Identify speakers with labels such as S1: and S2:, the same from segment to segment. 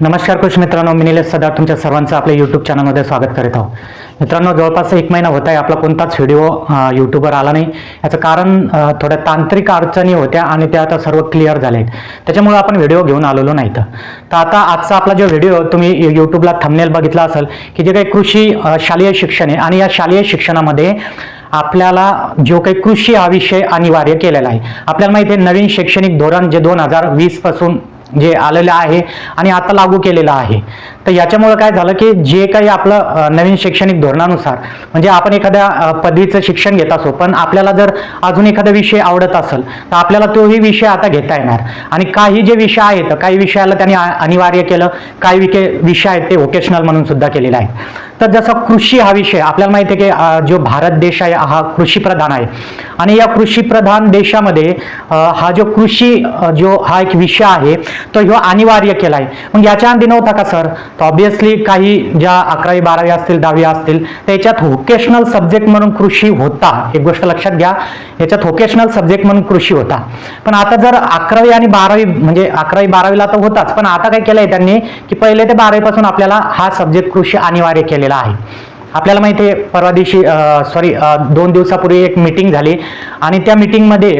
S1: नमस्कार कृषी मित्रांनो मी निलेश सदा तुमच्या सर्वांचं आपल्या यूट्यूब चॅनलमध्ये स्वागत करीत आहोत. मित्रांनो जवळपास एक महिना होत आहे आपला कोणताच व्हिडिओ यूट्यूबवर आला नाही. याचं कारण थोड्या तांत्रिक अडचणी होत्या आणि त्या आता सर्व क्लिअर झाल्या आहेत. त्याच्यामुळे आपण व्हिडिओ घेऊन आलेलो नाही तर आता आजचा आपला जो व्हिडिओ तुम्ही यूट्यूबला थंबनेल बघितला असेल की जे काही कृषी शालेय शिक्षण आहे आणि या शालेय शिक्षणामध्ये आपल्याला जो काही कृषी हा विषय अनिवार्य केलेला आहे. आपल्याला माहिती आहे नवीन शैक्षणिक धोरण जे दोन हजार वीसपासून जे आलेलं आहे आणि आता लागू केलेलं आहे. तर याच्यामुळं काय झालं की जे काही आपलं नवीन शैक्षणिक धोरणानुसार म्हणजे आपण एखाद्या पदवीचं शिक्षण घेत असो पण आपल्याला जर अजून एखादा विषय आवडत असेल तर आपल्याला तोही विषय आता घेता येणार. आणि काही जे विषय आहेत काही विषयाला त्यांनी अनिवार्य केलं काही विके विषय आहेत ते व्होकेशनल म्हणून सुद्धा केलेले आहेत. तर जसं कृषी हा विषय आपल्याला माहिती आहे की जो भारत देश आहे हा कृषीप्रधान आहे. आणि या कृषीप्रधान देशामध्ये हा जो कृषी जो हा एक विषय आहे तो ह्यो अनिवार्य केला आहे मग याच्या आधी नव्हता का सर? तर ऑब्विसली काही ज्या अकरावी बारावी असतील दहावी असतील त्याच्यात व्होकेशनल सब्जेक्ट म्हणून कृषी होता. एक गोष्ट लक्षात घ्या याच्यात व्होकेशनल सब्जेक्ट म्हणून कृषी होता. पण आता जर अकरावी आणि बारावी म्हणजे अकरावी बारावीला तर होताच पण आता काय केलंय त्यांनी की पहिले ते बारावीपासून आपल्याला हा सब्जेक्ट कृषी अनिवार्य केलेला आहे. आपल्याला माहिती आहे परवा दिवशी सॉरी दोन दिवसापूर्वी एक मीटिंग झाली आणि त्या मीटिंगमध्ये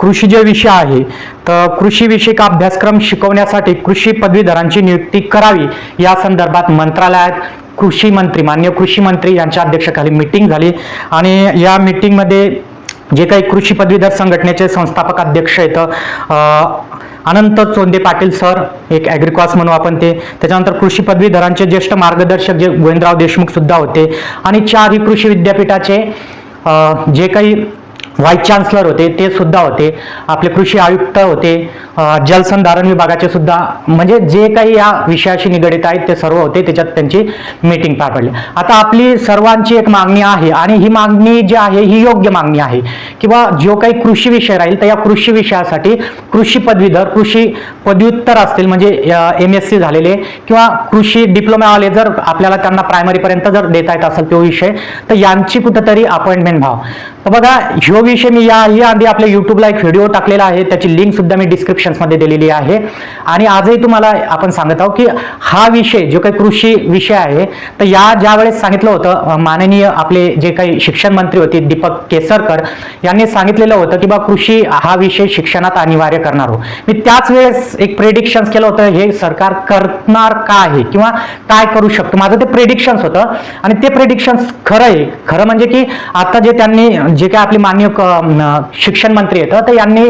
S1: कृषी जे विषय आहे तर कृषी विषयक अभ्यासक्रम शिकवण्यासाठी कृषी पदवीधरांची नियुक्ती करावी या संदर्भात मंत्रालयात कृषी मंत्री मान्य कृषी मंत्री यांच्या अध्यक्षतेखाली मीटिंग झाली. आणि या मीटिंगमध्ये जे काही कृषी पदवीधर संघटनेचे संस्थापक अध्यक्ष आहेत अनंत चोंदे पाटील सर एक ॲग्रिकॉस म्हणू आपण ते. त्याच्यानंतर कृषी पदवीधरांचे ज्येष्ठ मार्गदर्शक जे गोविंदराव देशमुख सुद्धा होते. आणि चार ही कृषी विद्यापीठाचे जे काही व्हाईस चान्सलर होते ते सुद्धा होते. आपले कृषी आयुक्त होते. जलसंधारण विभागाचे सुद्धा म्हणजे जे काही या विषयाशी निगडित आहेत ते सर्व होते. त्याच्यात त्यांची मीटिंग पार पडली. आता आपली सर्वांची एक मागणी आहे आणि ही मागणी जी आहे ही योग्य मागणी आहे. किंवा जो काही कृषी विषय राहील तर या कृषी विषयासाठी कृषी पदवीधर कृषी पदव्युत्तर असतील म्हणजे एम एस सी झालेले किंवा कृषी डिप्लोमावाले जर आपल्याला त्यांना प्रायमरीपर्यंत जर देता येत असेल तो विषय तर यांची कुठंतरी अपॉइंटमेंट व्हावं. तर बघा ह्यो विषय मी या ही आधी आपल्या युट्यूबला एक व्हिडिओ टाकलेला आहे. त्याची लिंक सुद्धा मी डिस्क्रिप्शन्समध्ये दिलेली आहे. आणि आजही तुम्हाला आपण सांगत आहोत की हा विषय जो काही कृषी विषय आहे तर या ज्या वेळेस सांगितलं होतं माननीय आपले जे काही शिक्षण मंत्री होते दीपक केसरकर यांनी सांगितलेलं होतं की बा कृषी हा विषय शिक्षणात अनिवार्य करणार हो. मी त्याच वेळेस एक प्रेडिक्शन्स केलं होतं हे सरकार करणार का आहे? किंवा काय करू शकतो? माझं ते प्रेडिक्शन्स होतं. आणि ते प्रेडिक्शन्स खरं आहे. खरं म्हणजे की आता जे त्यांनी जे काय आपले मान्य शिक्षण मंत्री आहेत तर यांनी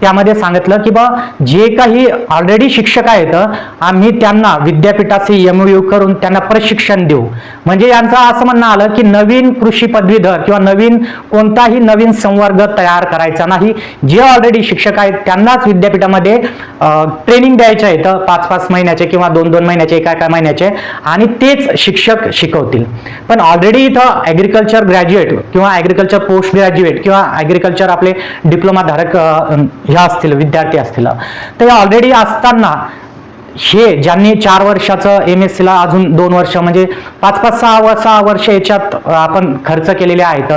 S1: त्यामध्ये सांगितलं की बा जे काही ऑलरेडी शिक्षक आहेत आम्ही त्यांना विद्यापीठाचे एम यू करून त्यांना प्रशिक्षण देऊ. म्हणजे यांचं असं म्हणणं आलं की नवीन कृषी पदवीधर किंवा नवीन कोणताही नवीन संवर्ग तयार करायचा नाही. जे ऑलरेडी शिक्षक आहेत त्यांनाच विद्यापीठामध्ये ट्रेनिंग द्यायचे आहेत पाच पाच महिन्याचे किंवा दोन दोन महिन्याचे एका एका महिन्याचे आणि तेच शिक्षक शिकवतील. पण ऑलरेडी इथं ॲग्रिकल्चर ग्रॅज्युएट किंवा ॲग्रिकल्चर पोस्ट ग्रॅज्युएट किंवा ॲग्रिकल्चर आपले डिप्लोमाधारक ह्या असतील विद्यार्थी असतील. तर ऑलरेडी असताना हे ज्यांनी चार वर्षाचं एम एस सीला अजून दोन वर्ष म्हणजे पाच पाच सहा व सहा वर्ष याच्यात आपण खर्च केलेले आहेत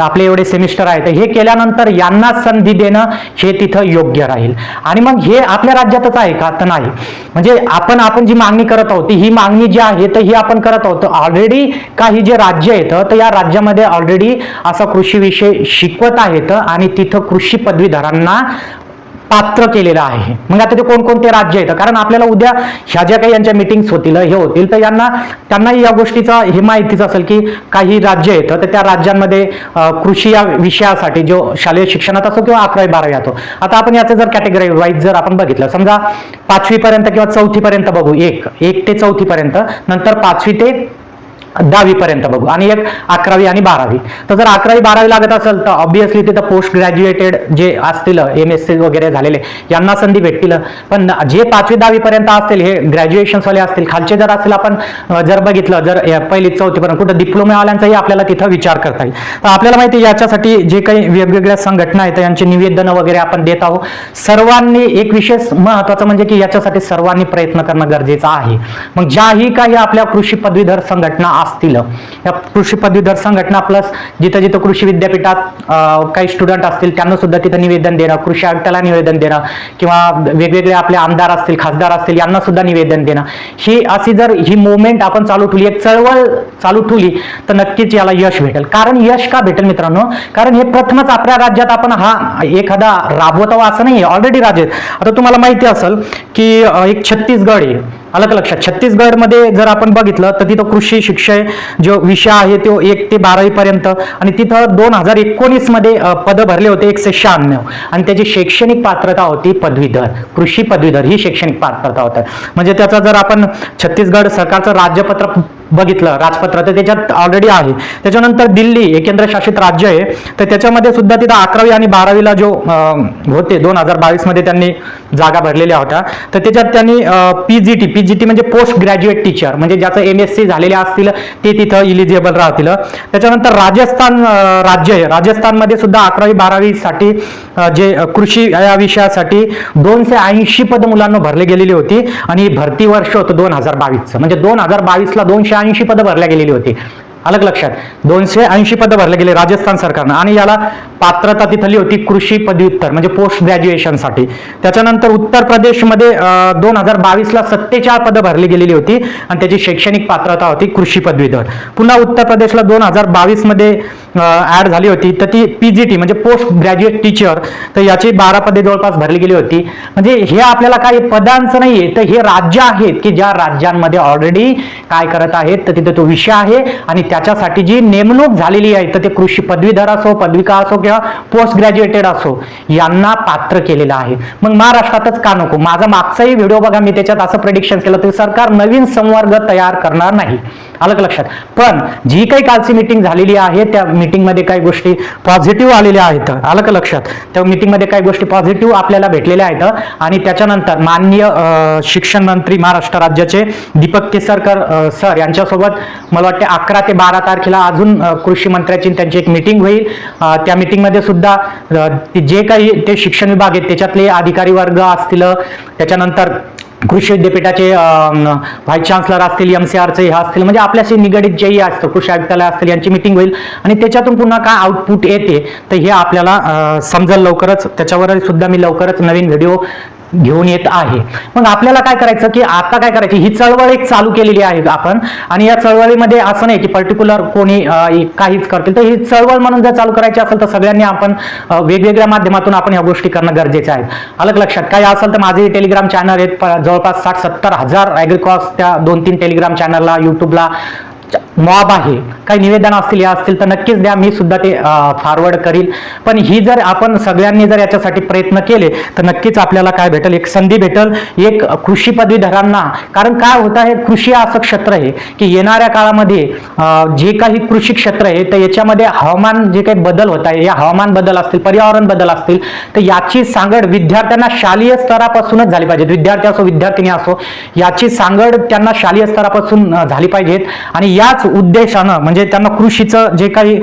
S1: आपले एवढे सेमिस्टर आहेत. हे केल्यानंतर यांना संधी देणं हे तिथं योग्य राहील. आणि मग हे आपल्या राज्यातच आहे का? तर नाही. म्हणजे आपण आपण जी मागणी करत आहोत ही मागणी जी आहे तर ही आपण करत आहोत. ऑलरेडी काही जे राज्य आहेत तर या राज्यामध्ये ऑलरेडी असा कृषी विषय शिकवत आहेत आणि तिथं कृषी पदवीधरांना पात्र केलेलं आहे. मग आता ते कोणकोणते राज्य आहेत? कारण आपल्याला उद्या ह्या ज्या काही यांच्या मिटिंग्स होतील हे होतील तर यांना त्यांनाही या गोष्टीचा हे माहितीच असेल की काही राज्य आहेत तर त्या राज्यांमध्ये कृषी या विषयासाठी जो शालेय शिक्षणात असो किंवा अकरावी बारावी असो. आता आपण याचं जर कॅटेगरी वाईज जर आपण बघितलं समजा पाचवीपर्यंत किंवा चौथीपर्यंत बघू एक एक ते चौथीपर्यंत नंतर पाचवी ते दहावी पर्यंत बघू. आणि एक अकरावी आणि बारावी. तर जर अकरावी बारावी लागत असेल तर ऑब्विसली तिथं पोस्ट ग्रॅज्युएटेड जे असतील एम एस सी वगैरे झालेले यांना संधी भेटतील. पण जे पाचवी दहावी पर्यंत असतील हे ग्रॅज्युएशनवाले असतील खालचे जर असतील आपण जर बघितलं जर पहिली चौथीपर्यंत कुठं डिप्लोमावाल्यांचाही आपल्याला तिथं विचार करता येईल. तर आपल्याला माहिती आहे याच्यासाठी जे काही वेगवेगळ्या संघटना आहेत यांची निवेदनं वगैरे आपण देत आहोत. सर्वांनी एक विशेष महत्वाचं म्हणजे की याच्यासाठी सर्वांनी प्रयत्न करणं गरजेचं आहे. मग ज्याही काही आपल्या कृषी पदवीधर संघटना असतील. या कृषी पदवीधर संघटना प्लस जिथं जिथं कृषी विद्यापीठात काही स्टुडंट असतील त्यांना सुद्धा तिथं निवेदन देणं कृषी आयुक्ताला निवेदन देणं किंवा वेगवेगळे आपले आमदार असतील खासदार असतील यांना सुद्धा निवेदन देणं. ही अशी जर ही मुवमेंट आपण चालू ठेवली एक चळवळ चालू ठेवली तर नक्कीच याला यश भेटेल. कारण यश का भेटेल मित्रांनो? कारण हे प्रथमच आपल्या राज्यात आपण हा एखादा राबवत असं नाही ऑलरेडी राज्यात आता तुम्हाला माहिती असेल की एक छत्तीसगड आहे. आलं का लक्षात छत्तीसगडमध्ये जर आपण बघितलं तर तिथं कृषी शिक्षण जो विषय आहे तो एक ते बारावी पर्यंत. आणि तिथं दोन हजार एकोणीसमध्ये पदं भरले होते एकशे शहाण्णव. आणि त्याची शैक्षणिक पात्रता होती पदवीधर. कृषी पदवीधर ही शैक्षणिक पात्रता होती. म्हणजे त्याचा जर आपण छत्तीसगड सरकारचं राज्यपत्र बघितलं राजपत्र तर त्याच्यात ऑलरेडी आहे. त्याच्यानंतर दिल्ली हे केंद्रशासित राज्य आहे. तर त्याच्यामध्ये सुद्धा तिथं अकरावी आणि बारावीला जो होते दोन हजार बावीसमध्ये त्यांनी जागा भरलेल्या होत्या. तर त्याच्यात त्यांनी पीजीटी पीजीटी म्हणजे पोस्ट ग्रॅज्युएट टीचर म्हणजे ज्याचं एम एस सी झालेले असतील ते तिथं इलिजिबल राहतील. त्याच्यानंतर राजस्थान राज्य आहे. राजस्थानमध्ये सुद्धा अकरावी बारावीसाठी जे कृषी या विषयासाठी दोनशे ऐंशी पद मुलांना भरले गेलेली होती. आणि भरती वर्ष होतं दोन हजार बावीसचं. म्हणजे दोन हजार बावीसला दोनशे ऐंशी पदं भरल्या गेलेली होती. अलग लक्षात. दोनशे ऐंशी पदं भरले गेले राजस्थान सरकारनं. आणि याला पात्रता तिथली होती कृषी पदव्युत्तर म्हणजे पोस्ट ग्रॅज्युएशनसाठी त्याच्यानंतर उत्तर प्रदेशमध्ये दोन हजार बावीसला सत्तेचाळ पदं भरली गेलेली होती. आणि त्याची शैक्षणिक पात्रता होती कृषी पदवीधर पुन्हा उत्तर प्रदेशला दोन हजार बावीसमध्ये ॲड झाली होती. तर ती पी जी टी म्हणजे पोस्ट ग्रॅज्युएट टीचर तर याची बारा पदे जवळपास भरली गेली होती. म्हणजे हे आपल्याला काही पदांचं नाहीये. तर हे राज्य आहेत की ज्या राज्यांमध्ये ऑलरेडी काय करत आहेत तर तिथे तो विषय आहे. आणि त्याच्यासाठी जी नेमणूक झालेली आहे तर ते कृषी पदवीधर असो पदविका असो किंवा पोस्ट ग्रॅज्युएटेड असो यांना पात्र केलेलं आहे. मग महाराष्ट्रातच का नको? माझा मागचाही व्हिडिओ बघा मी त्याच्यात असं प्रेडिक्शन केलं तर सरकार नवीन संवर्ग तयार करणार नाही. आलं लक्षात? पण जी काही कालची मिटिंग झालेली आहे त्या मीटिंगमध्ये काही गोष्टी पॉझिटिव्ह आलेल्या आहेत. आलं का लक्षात? त्या मीटिंगमध्ये काही गोष्टी पॉझिटिव्ह आपल्याला भेटलेल्या आहेत. आणि त्याच्यानंतर माननीय शिक्षण मंत्री महाराष्ट्र राज्याचे दीपक केसरकर सर यांच्यासोबत मला वाटते अकरा ते बारा तारखेला अजून कृषी मंत्र्याची त्यांची एक मिटिंग होईल. त्या मिटिंगमध्ये सुद्धा जे काही ते शिक्षण विभाग आहेत त्याच्यातले अधिकारी वर्ग असतील त्याच्यानंतर कृषी विद्यापीठाचे व्हाईस चान्सलर असतील एम सी आरचे हे असतील म्हणजे आपल्याशी निगडीत जेही असतं कृषी आयुक्तालय असतील यांची मिटिंग होईल. आणि त्याच्यातून पुन्हा काय आउटपुट येते तर हे आपल्याला समजेल लवकरच. त्याच्यावर सुद्धा मी लवकरच नवीन व्हिडिओ घेऊन येत आहे. मग आपल्याला काय करायचं की आता काय करायची? ही चळवळ एक चालू केलेली आहे आपण. आणि या चळवळीमध्ये असं नाही की पर्टिक्युलर कोणी काहीच करतील. तर ही चळवळ म्हणून जर चालू करायची असेल तर सगळ्यांनी आपण वेगवेगळ्या माध्यमातून आपण या गोष्टी करणं गरजेचे आहे. अलग लक्षात काय असेल तर माझे टेलिग्राम चॅनल आहेत. प- जवळपास साठ सत्तर हजार ॲग्रिकॉस त्या दोन तीन टेलिग्राम चॅनलला युट्यूबला मॉब आहे. काही निवेदन असतील या असतील तर नक्कीच द्या. मी सुद्धा ते फॉरवर्ड करील. पण ही जर आपण सगळ्यांनी जर याच्यासाठी प्रयत्न केले तर नक्कीच आपल्याला काय भेटेल? एक संधी भेटेल. एक कृषी पदवीधरांना. कारण काय होत आहे? कृषी असं क्षेत्र आहे की येणाऱ्या काळामध्ये जे काही कृषी क्षेत्र आहे तर याच्यामध्ये हवामान जे काही बदल होत आहे या हवामान बदल असतील पर्यावरण बदल असतील तर याची सांगड विद्यार्थ्यांना शालेय स्तरापासूनच झाली पाहिजे विद्यार्थी असो विद्यार्थिनी असो याची सांगड त्यांना शालेय स्तरापासून झाली पाहिजेत. आणि याच उद्देशानं म्हणजे त्यांना कृषीचं जे काही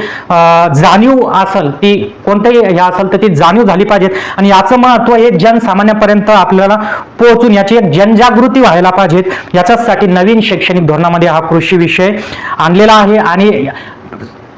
S1: जाणीव असेल ती कोणतंही हे असेल तर ती जाणीव झाली पाहिजेत. आणि याचं महत्त्व हे जनसामान्यापर्यंत आपल्याला पोहोचून याची एक जनजागृती व्हायला पाहिजेत. याच्यासाठी नवीन शैक्षणिक धोरणामध्ये हा कृषी विषय आणलेला आहे. आणि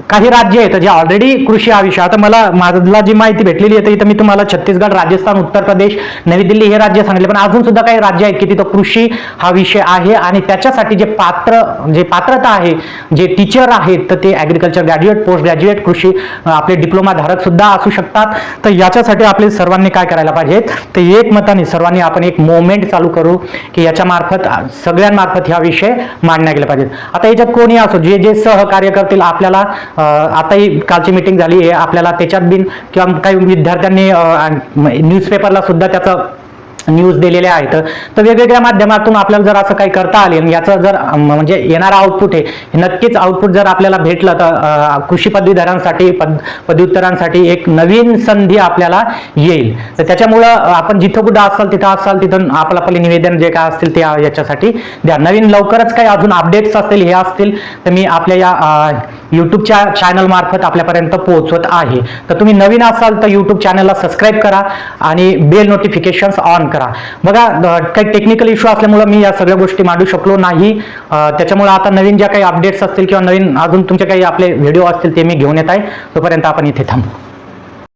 S1: काही राज्य आहेत जे ऑलरेडी कृषी हा विषय आता मला माझला जी माहिती भेटलेली आहे तर मी तुम्हाला छत्तीसगड राजस्थान उत्तर प्रदेश नवी दिल्ली हे राज्य सांगितले. पण अजून सुद्धा काही राज्य आहेत की तिथं कृषी हा विषय आहे आणि त्याच्यासाठी जे पात्र जे पात्रता आहे जे टीचर आहेत तर ते ॲग्रिकल्चर ग्रॅज्युएट पोस्ट ग्रॅज्युएट कृषी आपले डिप्लोमा धारक सुद्धा असू शकतात. तर याच्यासाठी आपले सर्वांनी काय करायला पाहिजेत तर एक मताने सर्वांनी आपण एक मोमेंट चालू करू की याच्या मार्फत सगळ्यांमार्फत हा विषय मांडण्या गेला पाहिजेत. आता याच्यात कोणी असो जे जे सहकार्य करतील आपल्याला आताही कालची मिटिंग झाली आहे. आपल्याला त्याच्यात बिन किंवा काही विद्यार्थ्यांनी न्यूजपेपरला सुद्धा त्याचं न्यूज दिलेले आहेत. तर वेगवेगळ्या माध्यमातून आपल्याला जर असं काही करता आले आणि याचं जर म्हणजे येणारा आउटपुट आहे नक्कीच आउटपुट जर आपल्याला भेटलं तर कृषी पदवीधरांसाठी पद पदव्युत्तरांसाठी एक नवीन संधी आपल्याला येईल. तर त्याच्यामुळं आपण जिथं कुठं असाल तिथं असाल तिथं आपलं आपले निवेदन जे काय असतील ते याच्यासाठी द्या. नवीन लवकरच काही अजून अपडेट्स असतील हे असतील तर मी आपल्या या अं, यूट्यूबच्या चॅनल मार्फत आपल्यापर्यंत पोहोचवत आहे. तर तुम्ही नवीन असाल तर यूट्यूब चॅनलला सबस्क्राईब करा आणि बेल नोटिफिकेशन्स ऑन करा. बघा काही टेक्निकल इश्यू असल्यामुळे मी या सगळ्या गोष्टी मांडू शकलो नाही. त्याच्यामुळे आता नवीन ज्या काही अपडेट्स असतील किंवा नवीन अजून तुमचे काही आपले व्हिडिओ असतील ते मी घेऊन येत आहे. तोपर्यंत आपण इथे थांबू.